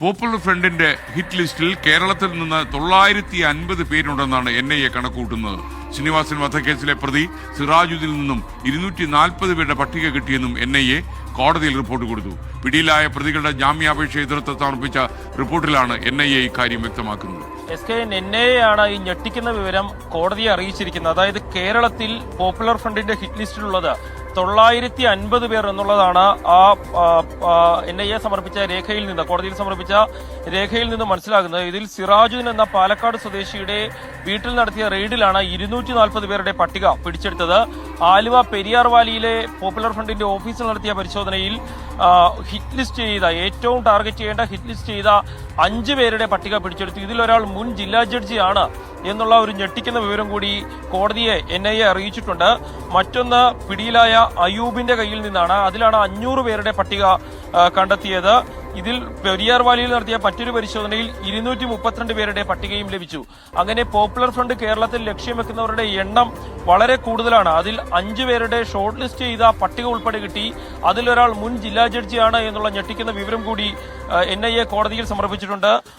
Popular ഫ്രണ്ടിന്റെ hit ലിസ്റ്റിൽ കേരളത്തിൽ നിന്ന് തൊള്ളായിരത്തി അൻപത് പേരുണ്ടെന്നാണ് എൻ ഐ എ കണക്കൂട്ടുന്നത് ശ്രീനിവാസൻ വധക്കേസിലെ പ്രതി സിറാജുദ്ദിൽ നിന്നും ഇരുന്നൂറ്റി നാൽപ്പത് പേരുടെ പട്ടിക കിട്ടിയെന്നും എൻ ഐ എ കോടതിയിൽ റിപ്പോർട്ട് കൊടുത്തു. പിടിയിലായ പ്രതികളുടെ ജാമ്യാപേക്ഷ എതിർത്ത് സമർപ്പിച്ച റിപ്പോർട്ടിലാണ് എൻ ഐ എ ഇക്കാര്യം വ്യക്തമാക്കുന്നത്. എസ് കെ എൻ എ ആണ് ഈ ഞെട്ടിക്കുന്ന വിവരം കോടതിയെ അറിയിച്ചിരിക്കുന്നത്. അതായത് കേരളത്തിൽ പോപ്പുലർ ഫ്രണ്ടിന്റെ ഹിറ്റ് ലിസ്റ്റിലുള്ളത് തൊള്ളായിരത്തി അൻപത് പേർ എന്നുള്ളതാണ് ആ എൻ ഐ എ സമർപ്പിച്ച രേഖയിൽ നിന്ന് കോടതിയിൽ സമർപ്പിച്ച രേഖയിൽ നിന്ന് മനസ്സിലാകുന്നത്. ഇതിൽ സിറാജുദ്ദീൻ എന്ന പാലക്കാട് സ്വദേശിയുടെ വീട്ടിൽ നടത്തിയ റെയ്ഡിലാണ് ഇരുന്നൂറ്റി നാൽപ്പത് പേരുടെ പട്ടിക പിടിച്ചെടുത്തത്. ആലുവ പെരിയാർ വാലിയിലെ പോപ്പുലർ ഫ്രണ്ടിന്റെ ഓഫീസിൽ നടത്തിയ പരിശോധനയിൽ ഹിറ്റ് ലിസ്റ്റ് ചെയ്ത ഏറ്റവും ടാർഗറ്റ് ചെയ്യേണ്ട ഹിറ്റ് ലിസ്റ്റ് ചെയ്ത അഞ്ച് പേരുടെ പട്ടിക പിടിച്ചെടുത്തു. ഇതിലൊരാൾ മുൻ ജില്ലാ ജഡ്ജിയാണ്. എന്നുള്ള ഒരു ഞെട്ടിക്കുന്ന വിവരം കൂടി കോടതിയെ എൻ ഐ എ അറിയിച്ചിട്ടുണ്ട്. മറ്റൊന്ന് പിടിയിലായ അയൂബിന്റെ കയ്യിൽ നിന്നാണ്. അതിലാണ് അഞ്ഞൂറ് പേരുടെ പട്ടിക കണ്ടെത്തിയത്. ഇതിൽ പെരിയാർ വാലിയിൽ നടത്തിയ മറ്റൊരു പരിശോധനയിൽ ഇരുന്നൂറ്റി മുപ്പത്തിരണ്ട് പേരുടെ പട്ടികയും ലഭിച്ചു. അങ്ങനെ പോപ്പുലർ ഫ്രണ്ട് കേരളത്തിൽ ലക്ഷ്യം വെക്കുന്നവരുടെ എണ്ണം വളരെ കൂടുതലാണ്. അതിൽ അഞ്ചു പേരുടെ ഷോർട്ട് ലിസ്റ്റ് ചെയ്ത പട്ടിക ഉൾപ്പെടെ കിട്ടി. അതിലൊരാൾ മുൻ ജില്ലാ ജഡ്ജിയാണ് എന്നുള്ള ഞെട്ടിക്കുന്ന വിവരം കൂടി എൻ കോടതിയിൽ സമർപ്പിച്ചിട്ടുണ്ട്.